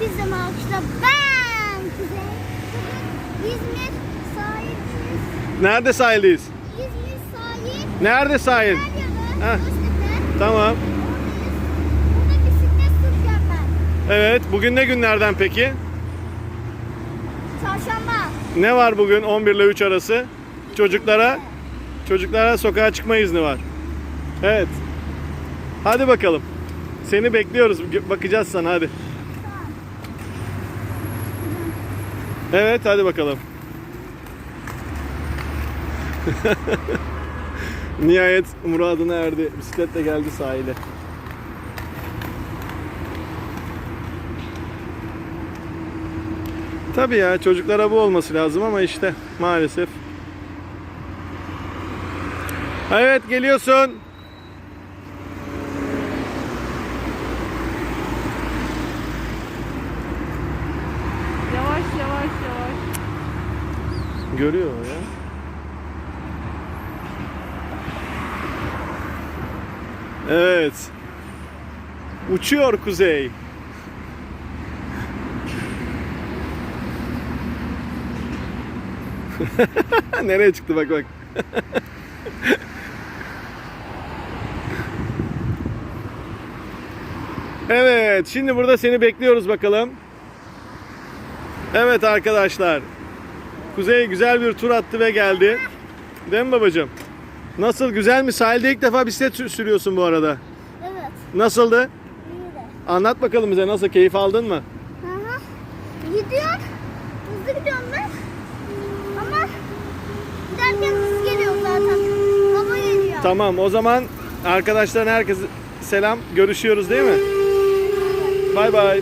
Hepinize alkışla. Ben Kuzey. Bugün İzmir sahildeyiz. Nerede sahildeyiz? İzmir sahil. Nerede sahil? Heh. Tamam. Oradayız. Burada bisiklet süreceğim ben. Evet. Bugün ne günlerden peki? Çarşamba. Ne var bugün 11 ile 3 arası? Çocuklara çocuklara sokağa çıkma izni var. Evet. Hadi bakalım. Seni bekliyoruz. Bakacağız sana hadi. Evet hadi bakalım. Nihayet muradına erdi. Bisikletle geldi sahile. Tabii ya çocuklara bu olması lazım ama işte maalesef. Evet geliyorsun. Yavaş yavaş. Görüyor ya. Evet. Uçuyor kuzey. Nereye çıktı bak bak. evet, şimdi burada seni bekliyoruz bakalım. Evet arkadaşlar. Kuzey güzel bir tur attı ve geldi. Değil mi babacığım? Nasıl güzel mi? Sahilde ilk defa bisiklet sü- sürüyorsun bu arada. Evet. Nasıldı? İyi de. Anlat bakalım bize nasıl keyif aldın mı? Hı hı. Gidiyor. Hızlı gidiyorum ben. Ama giderken hız geliyor zaten. Hava geliyor. Tamam o zaman arkadaşların herkese selam. Görüşüyoruz değil mi? Bay bay.